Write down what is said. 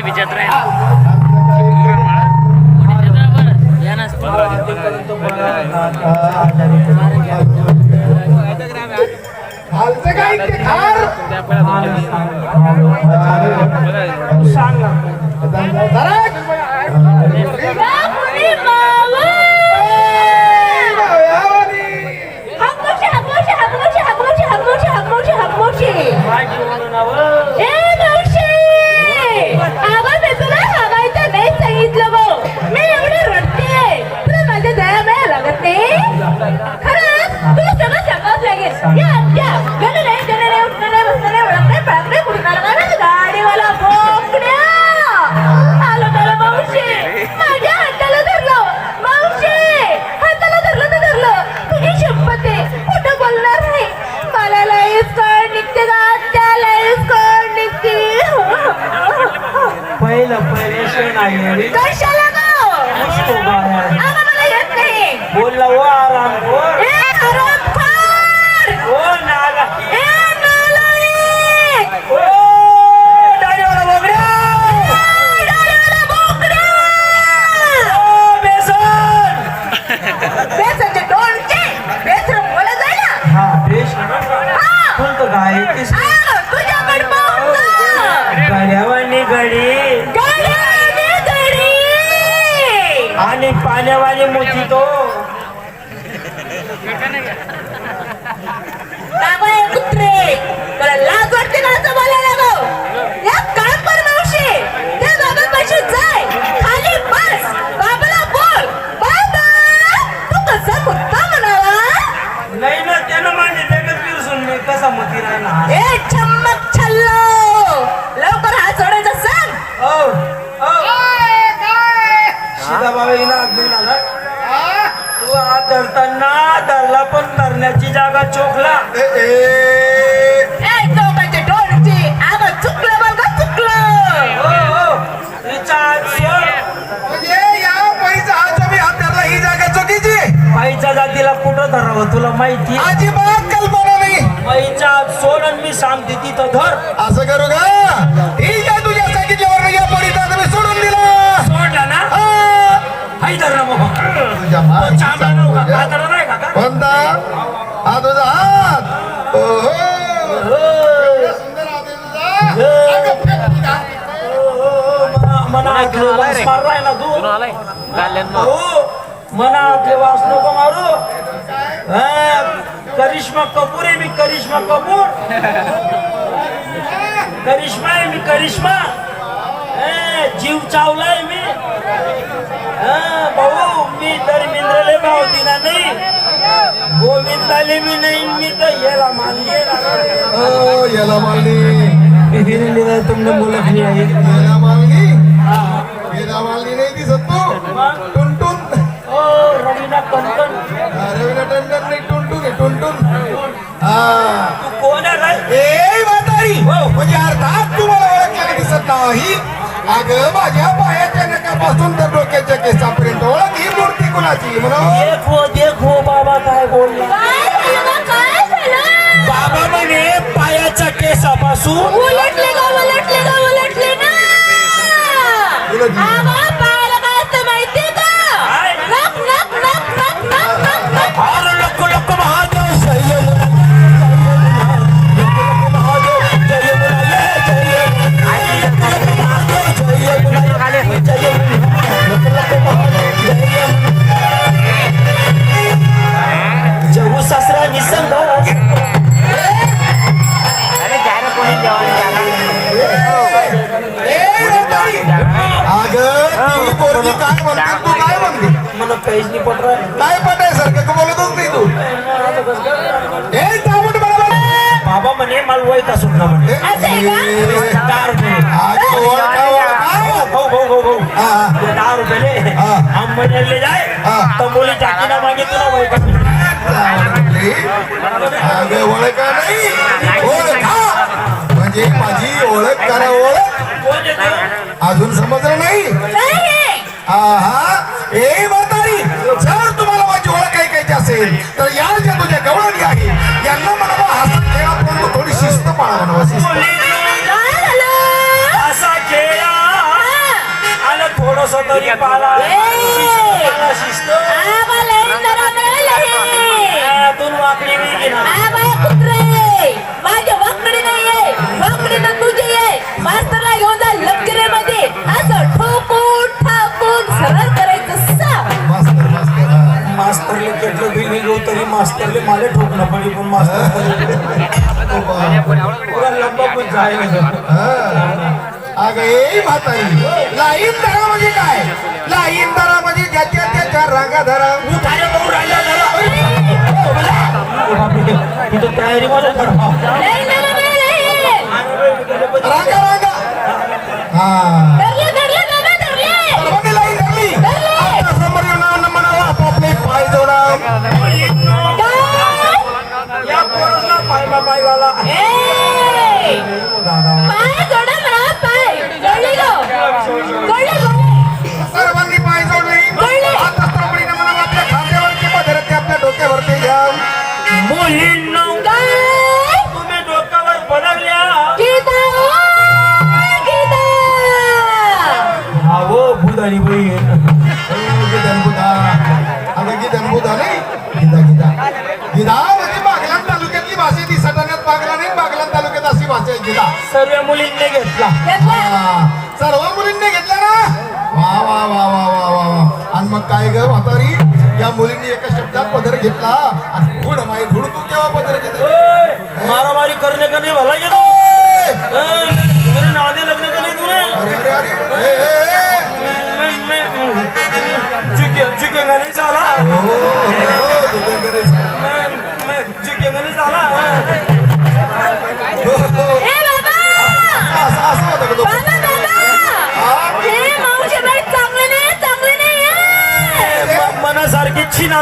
विचित्र खालचं काय ते खार सांग काय ते खार गाडीवाला बोकड्या आलो त्याला मावशी माझ्या हाताला धरलं मावशी हाताला धरलं तर धरलं तुझी शपथ आहे कुठं बोलणार नाही मला कळ निघते का त्या लाईफ कळ निघते पहिलं पहिले. कशाला गाव कोणतं गाय तेच आ, तुझ्याकडे पाहून जा. गाड्यावानी गाडी. आणि पाण्यावानी मोठी तो पिरसून मी कसा मती राहिला हा. ए छल्लो. लवकर हात सोडायचा सांग. ओ ओ येईना आगमन आला. तू हात धरताना धरला पण धरण्याची जागा चोखला. ए, ए. चुकलं बघ गं, चुकलं. हो हो. तिचा म्हणजे या बाईचा हात जो मी हात धरला ही जागा चुकीची. बाईच्या जातीला कुठं धरावं तुला माहिती अजिबात कल्पना नाही बाईच्या हात सोड आणि मी सांगते तिथं धर. असं करू का? ठीक आहे तुझ्या सांगितल्यावर या पडीचा मी सोडून दिला. सोडला ना? हा. हाय धर ना बाबा तुझ्या चांगला. हा नाही का? कोणता? हा तुझा हात. ओहो. मना- वास तू? गाल्यांना. हो. मना आतले वास नको मारू. हा, करिश्मा कपूर आहे मी करिश्मा कपूर. करिश्मा आहे मी करिश्मा. हा, जीव चावलाय मी. हा, भाऊ मी धर्मेंद्रले भाव दिला नाही. गोविंदाले मी नाही मी तर याला मानले ओ, याला तुमने बोलत नाही आहे. याला मालनी याला मालनी नाही दिसत तू. टुनटुन. ओ रवीना कंकण रवीना टंडन नाही तू कोण आहे रे? ए म्हातारी. म्हणजे अर्थात तुम्हाला ओळखलेलं दिसत नाही. अगं माझ्या पायाच्या नकापासून तर डोक्याच्या केसापर्यंत ओळख ही मूर्ती कुणाची? म्हणून देखो देखो बाबा काय बोलला. काय झालं गं, काय झालं? बाबा म्हणे पायाच्या केसापासून उलटले उलटले का उलटले ना. उलटले. काहीच नाही पटरा. काय पटायसारखं का बोलतच नाही तू. ए तामट बरोबर. बाबा म्हणे मला वैता सुटला म्हणे. असं आहे का? दहा रुपये. भाऊ भाऊ भाऊ भाऊ हा. दहा रुपये म्हणले जाय. तंबोली टाकीला मागे तुला ओळखा नाही? ओळखा म्हणजे माझी ओळख करा ओळख? अजून समजलं नाही? नाही. आहा. ए ¡Pero ya! पुरा लंबा पण जाय अगं ए म्हातारी. लाईन धरा म्हणजे काय? लाईन धरा म्हणजे ज्याच्या त्याच्या रांगा धरा. तिथं तयारी मला. रांगा रांगा. हा. पाय जोडा म्हणा, पाय. जोडले गं. जोडले, सर्वांनी पाय जोडले जोडले. आता आपल्या आपल्या डोक्यावरती घ्या सर्व मुलींनी घेतला. घेतला. हा, सर्व मुलींनी घेतला ना? वा वा वा वा वा वा वा. आणि मग काय ग म्हातारी? या मुलींनी एका शब्दात पदर घेतला. आणि धुड माई धुड तू केव्हा पदर घेतलं? ओय, मारामारी करने का नहीं भला मेरे नादे लगने का नहीं तूने अरे अरे. नहीं साला हो, हो, नहीं साला వచ్చిన